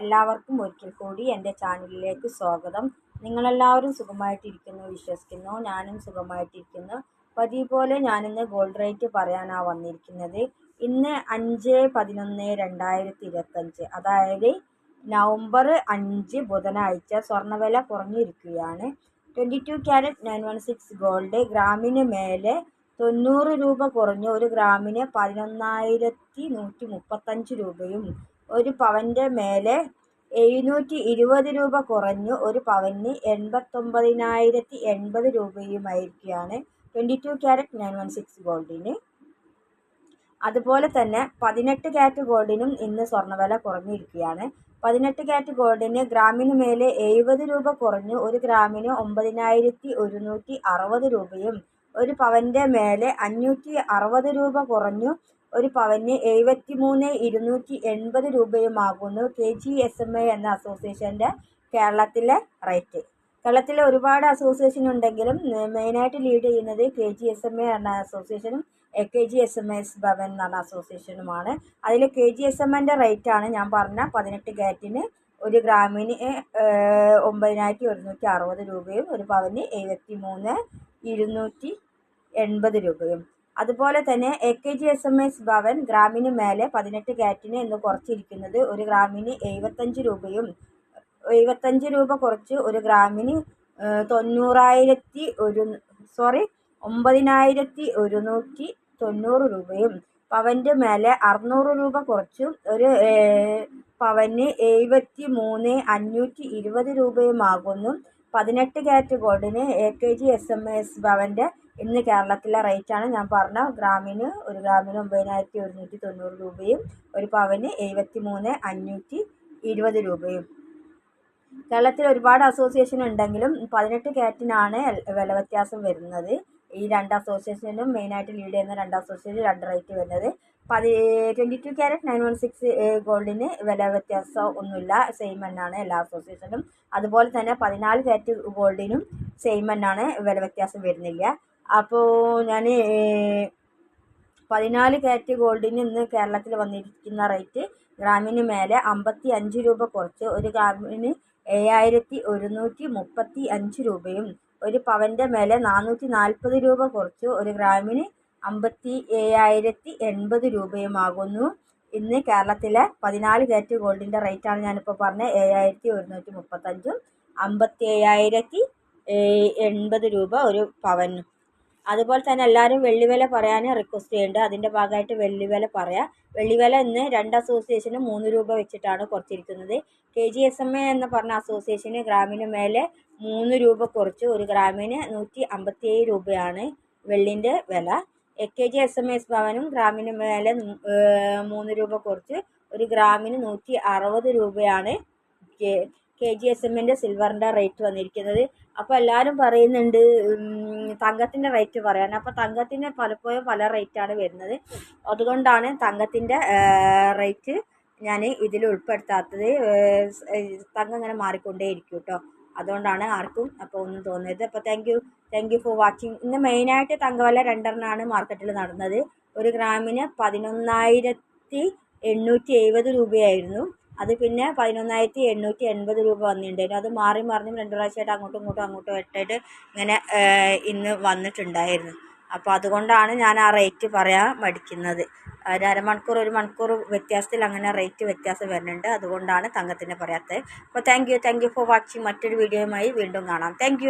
എല്ലാവർക്കും ഒരിക്കൽ കൂടി എന്റെ ചാനലിലേക്ക് സ്വാഗതം. നിങ്ങളെല്ലാവരും സുഖമായിട്ടിരിക്കുന്നു വിശ്വസിക്കുന്നു. ഞാനും സുഖമായിട്ടിരിക്കുന്നു. പതിവ് പോലെ ഞാനിന്ന് ഗോൾഡ് റേറ്റ് പറയാനാണ് വന്നിരിക്കുന്നത്. ഇന്ന് അഞ്ച് പതിനൊന്ന് രണ്ടായിരത്തി ഇരുപത്തഞ്ച് അതായത് നവംബർ അഞ്ച് ബുധനാഴ്ച സ്വർണവില കുറഞ്ഞിരിക്കുകയാണ്. Twenty two carat nine one six gold ഗ്രാമിന് മേലെ തൊണ്ണൂറ് രൂപ കുറഞ്ഞ് ഒരു ഗ്രാമിന് പതിനൊന്നായിരത്തി നൂറ്റി മുപ്പത്തഞ്ച് രൂപയും ഒരു പവന്റെ മേലെ എഴുന്നൂറ്റി ഇരുപത് രൂപ കുറഞ്ഞു ഒരു പവന് എൺപത്തൊമ്പതിനായിരത്തി എൺപത് രൂപയുമായിരിക്കുകയാണ്. Twenty two carat nine one six ഗോൾഡിന്. അതുപോലെ തന്നെ പതിനെട്ട് ക്യാരറ്റ് ഗോൾഡിനും ഇന്ന് സ്വർണവില കുറഞ്ഞിരിക്കുകയാണ്. പതിനെട്ട് ക്യാരറ്റ് ഗോൾഡിന് ഗ്രാമിന് മേലെ എഴുപത് രൂപ കുറഞ്ഞു ഒരു ഗ്രാമിന് ഒമ്പതിനായിരത്തി ഒരുന്നൂറ്റി അറുപത് രൂപയും ഒരു പവന്റെ മേലെ അഞ്ഞൂറ്റി അറുപത് രൂപ കുറഞ്ഞു ഒരു പവന് എഴുപത്തി മൂന്ന് ഇരുന്നൂറ്റി എൺപത് രൂപയുമാകുന്നു. K G S M A എന്ന അസോസിയേഷന്റെ കേരളത്തിലെ റേറ്റ്. കേരളത്തിലെ ഒരുപാട് അസോസിയേഷൻ ഉണ്ടെങ്കിലും മെയിനായിട്ട് ലീഡ് ചെയ്യുന്നത് K G S M A എന്ന അസോസിയേഷനും A K G S M S Bhavan എന്ന് പറഞ്ഞ അസോസിയേഷനുമാണ്. അതിൽ കെ ജി എസ് എം എന്റെ റേറ്റാണ് ഞാൻ പറഞ്ഞ പതിനെട്ട് കാറ്റിന് ഒരു ഗ്രാമിന് ഒമ്പതിനായിരത്തി ഒരുന്നൂറ്റി അറുപത് രൂപയും ഒരു പവന് എഴുപത്തി മൂന്ന് ഇരുന്നൂറ്റി എൺപത് രൂപയും. അതുപോലെ തന്നെ A K G S M S Bhavan ഗ്രാമിന് മേലെ പതിനെട്ട് ക്യാരറ്റിന് എന്ന് കുറച്ചിരിക്കുന്നത് ഒരു ഗ്രാമിന് എഴുപത്തഞ്ച് രൂപയും എഴുപത്തഞ്ച് രൂപ കുറച്ച് ഒരു ഗ്രാമിന് തൊണ്ണൂറായിരത്തി ഒരു സോറി ഒമ്പതിനായിരത്തി ഒരുന്നൂറ്റി തൊണ്ണൂറ് രൂപയും പവന്റെ മേലെ അറുന്നൂറ് രൂപ കുറച്ചും ഒരു പവന് എഴുപത്തി മൂന്ന് അഞ്ഞൂറ്റി ഇരുപത് രൂപയുമാകുന്നു. പതിനെട്ട് carat ഗോൾഡിന് A K G S M S ഭവന്റെ ഇന്ന് കേരളത്തിലെ റേറ്റാണ് ഞാൻ പറഞ്ഞ ഗ്രാമിന് ഒരു ഗ്രാമിന് ഒമ്പതിനായിരത്തി ഒരുന്നൂറ്റി തൊണ്ണൂറ് രൂപയും ഒരു പവന് എഴുപത്തി മൂന്ന് അഞ്ഞൂറ്റി ഇരുപത് രൂപയും. കേരളത്തിൽ ഒരുപാട് അസോസിയേഷൻ ഉണ്ടെങ്കിലും പതിനെട്ട് കാറ്റിനാണ് വില വ്യത്യാസം വരുന്നത്. ഈ രണ്ട് അസോസിയേഷനും മെയിനായിട്ട് ലീഡ് ചെയ്യുന്ന രണ്ട് അസോസിയേഷൻ രണ്ട് റേറ്റ് വരുന്നത്. പതി twenty two carat nine one six ഗോൾഡിന് വില വ്യത്യാസം ഒന്നുമില്ല. സെയിം തന്നെയാണ് എല്ലാ അസോസിയേഷനും അതുപോലെ തന്നെ പതിനാല് ക്യാരറ്റ് ഗോൾഡിനും സെയിം തന്നെയാണ് വില വ്യത്യാസം വരുന്നില്ല. അപ്പോൾ ഞാൻ പതിനാല് ക്യാരറ്റ് ഗോൾഡിന് ഇന്ന് കേരളത്തിൽ വന്നിരിക്കുന്ന റേറ്റ് ഗ്രാമിന് മേലെ അമ്പത്തി അഞ്ച് രൂപ കുറച്ച് ഒരു ഗ്രാമിന് ഏഴായിരത്തി ഒരുന്നൂറ്റി മുപ്പത്തി അഞ്ച് രൂപയും ഒരു പവന്റെ മേലെ നാനൂറ്റി നാൽപ്പത് രൂപ കുറച്ച് ഒരു ഗ്രാമിന് അമ്പത്തി ഏഴായിരത്തി എൺപത് രൂപയുമാകുന്നു. ഇന്ന് കേരളത്തിലെ പതിനാല് ക്യാരറ്റ് ഗോൾഡിന്റെ റേറ്റാണ് ഞാനിപ്പോൾ പറഞ്ഞത് ഏഴായിരത്തി ഒരുന്നൂറ്റി മുപ്പത്തഞ്ചും അമ്പത്തി ഏഴായിരത്തി എൺപത് രൂപ ഒരു പവനും. അതുപോലെ തന്നെ എല്ലാവരും വെള്ളിവില പറയാൻ റിക്വസ്റ്റ് ചെയ്യുന്നുണ്ട്. അതിന്റെ ഭാഗമായിട്ട് വെള്ളിവില പറയാം. വെള്ളിവില ഇന്ന് രണ്ട് അസോസിയേഷനും മൂന്ന് രൂപ വെച്ചിട്ടാണ് കുറച്ചിരിക്കുന്നത്. K G S M A എന്ന് പറഞ്ഞ അസോസിയേഷന് ഗ്രാമിന് മേലെ മൂന്ന് രൂപ കുറച്ച്. ഒരു ഗ്രാമിന് നൂറ്റി അമ്പത്തി ഏഴ് രൂപയാണ് വെള്ളിന്റെ വില. A K G S M S ഭവനും ഗ്രാമിന് മേലെ മൂന്ന് രൂപ കുറച്ച്. ഒരു ഗ്രാമിന് നൂറ്റി അറുപത് രൂപയാണ് കെ ജി എസ് എമ്മിന്റെ സിൽവറിന്റെ റേറ്റ് വന്നിരിക്കുന്നത്. അപ്പോൾ എല്ലാവരും പറയുന്നുണ്ട് തങ്കത്തിന്റെ റേറ്റ് പറയാൻ. അപ്പോൾ തങ്കത്തിന് പലപ്പോഴും പല റേറ്റാണ് വരുന്നത്. അതുകൊണ്ടാണ് തങ്കത്തിന്റെ റേറ്റ് ഞാൻ ഇതിൽ ഉൾപ്പെടുത്താത്തത്. തങ്കം ഇങ്ങനെ മാറിക്കൊണ്ടേ ഇരിക്കും കേട്ടോ അതുകൊണ്ടാണ് ആർക്കും അപ്പോൾ ഒന്നും തോന്നിയത്. അപ്പോൾ thank you thank you for watching ഇന്ന് മെയിനായിട്ട് തങ്കവല രണ്ടെണ്ണമാണ് മാർക്കറ്റിൽ നടന്നത്. ഒരു ഗ്രാമിന് പതിനൊന്നായിരത്തി എണ്ണൂറ്റി എഴുപത് രൂപയായിരുന്നു. അത് പിന്നെ പതിനൊന്നായിരത്തി എണ്ണൂറ്റി എൺപത് രൂപ വന്നിട്ടുണ്ടായിരുന്നു അത് മാറി മറിഞ്ഞും രണ്ട് പ്രാവശ്യമായിട്ട് അങ്ങോട്ടും ഇങ്ങോട്ടും അങ്ങോട്ടും ഇട്ടിട്ട് ഇങ്ങനെ ഇന്ന് വന്നിട്ടുണ്ടായിരുന്നു. അപ്പോൾ അതുകൊണ്ടാണ് ഞാൻ ആ റേറ്റ് പറയാൻ മടിക്കുന്നത്. ഒരു അരമണിക്കൂർ ഒരു മണിക്കൂർ വ്യത്യാസത്തിൽ അങ്ങനെ റേറ്റ് വ്യത്യാസം വരുന്നുണ്ട്. അതുകൊണ്ടാണ് തങ്കത്തിന്റെ പറയാത്തത്. അപ്പോൾ thank you thank you for watching മറ്റൊരു വീഡിയോയുമായി വീണ്ടും കാണാം. താങ്ക്